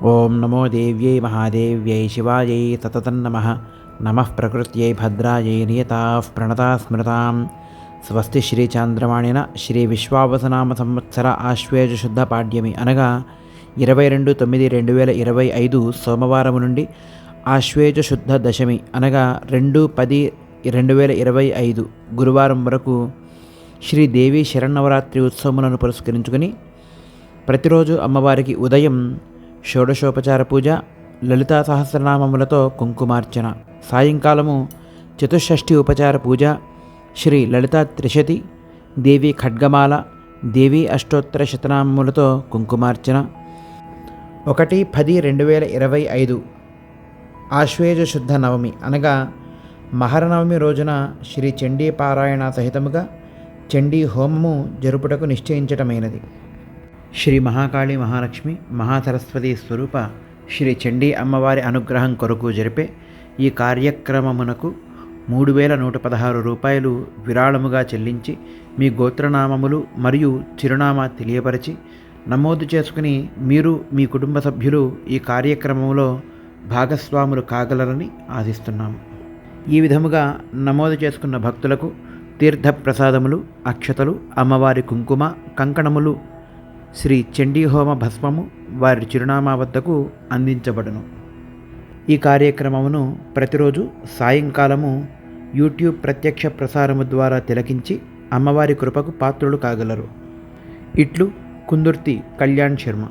ఓం నమో దేవ్యై మహాదేవ్యై శివాయై సతతన్నమ నమః ప్రకృత్యై భద్రాయై నియతా ప్రణతా స్మృతాం స్వస్తి శ్రీ చాంద్రమాణిన శ్రీ విశ్వావసనామ సంవత్సర ఆశ్వేజ శుద్ధ పాడ్యమి అనగా ఇరవై రెండు తొమ్మిది రెండు వేల ఇరవై ఐదు సోమవారం నుండి ఆశ్వేజ శుద్ధ దశమి అనగా రెండు పది రెండు వేల ఇరవై ఐదు గురువారం వరకు శ్రీదేవి శరణవరాత్రి ఉత్సవములను పురస్కరించుకుని ప్రతిరోజు అమ్మవారికి ఉదయం షోడశోపచార పూజ లలితా సహస్రనామములతో కుంకుమార్చన సాయంకాలము చతుషష్ఠి ఉపచార పూజ శ్రీ లలితా త్రిశతి దేవి ఖడ్గమాల దేవి అష్టోత్తర శతనామములతో కుంకుమార్చన. ఒకటి పది రెండు వేల ఇరవై ఐదు ఆశ్వేజ శుద్ధ నవమి అనగా మహరనవమి రోజున శ్రీ చండీ పారాయణ సహితముగా చండీ హోమము జరుపుటకు నిశ్చయించటమైనది. శ్రీ మహాకాళి మహాలక్ష్మి మహాసరస్వతి స్వరూప శ్రీ చండీ అమ్మవారి అనుగ్రహం కొరకు జరిపే ఈ కార్యక్రమమునకు మూడు వేల నూట పదహారు రూపాయలు విరాళముగా చెల్లించి మీ గోత్రనామములు మరియు చిరునామా తెలియపరిచి నమోదు చేసుకుని మీరు మీ కుటుంబ సభ్యులు ఈ కార్యక్రమంలో భాగస్వాములు కాగలరని ఆశిస్తున్నాము ఈ విధముగా నమోదు చేసుకున్న భక్తులకు తీర్థప్రసాదములు అక్షతలు అమ్మవారి కుంకుమ కంకణములు శ్రీ చండీహోమ భస్మము వారి చిరునామా వద్దకు అందించబడును. ఈ కార్యక్రమమును ప్రతిరోజు సాయంకాలము యూట్యూబ్ ప్రత్యక్ష ప్రసారము ద్వారా తిలకించి అమ్మవారి కృపకు పాత్రులు కాగలరు. ఇట్లు కుందుర్తి కళ్యాణ్ శర్మ.